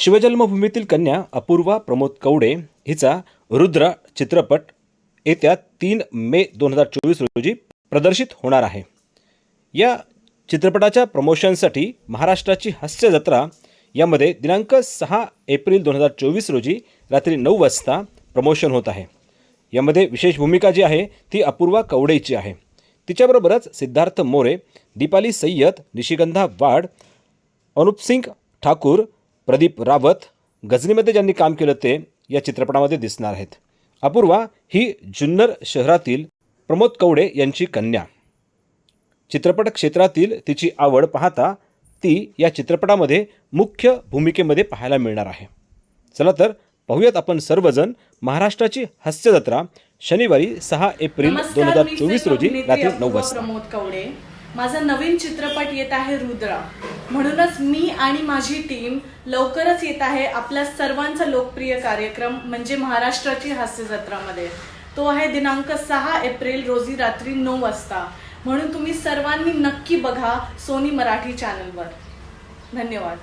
शिवजन्मभूमीतील कन्या अपूर्वा प्रमोद कवडे हिचा रुद्र चित्रपट येत्या तीन मे दोन हजार चोवीस रोजी प्रदर्शित होणार आहे. या चित्रपटाच्या प्रमोशनसाठी महाराष्ट्राची हास्य जत्रा यामध्ये दिनांक सहा एप्रिल दोन हजार चोवीस रोजी रात्री नऊ वाजता प्रमोशन होत आहे. यामध्ये विशेष भूमिका जी आहे ती अपूर्वा कवडेची आहे. तिच्याबरोबरच सिद्धार्थ मोरे दीपाली सय्यद निशिगंधा वाड अनुपसिंग ठाकूर प्रदीप रावत गझनीमध्ये ज्यांनी काम केलं ते या चित्रपटामध्ये दिसणार आहेत. अपूर्वा ही जुन्नर शहरातील प्रमोद कवडे यांची कन्या. चित्रपट क्षेत्रातील तिची आवड पाहता ती या चित्रपटामध्ये मुख्य भूमिकेमध्ये पाहायला मिळणार आहे. चला तर पाहूयात आपण सर्वजण महाराष्ट्राची हास्य जत्रा शनिवारी सहा एप्रिल दोन हजार चोवीस रोजी रात्री नऊ वाजता. प्रमोद कवडे. माझा नवीन चित्रपट येत आहे रुद्रा. म्हणूनच मी आणि माझी टीम लवकरच येत आहे आपल्या सर्वांचा लोकप्रिय कार्यक्रम म्हणजे महाराष्ट्राची हास्य जत्रामध्ये तो आहे दिनांक सहा एप्रिल रोजी रात्री नऊ वाजता. म्हणून तुम्ही सर्वांनी नक्की बघा सोनी मराठी चॅनलवर धन्यवाद.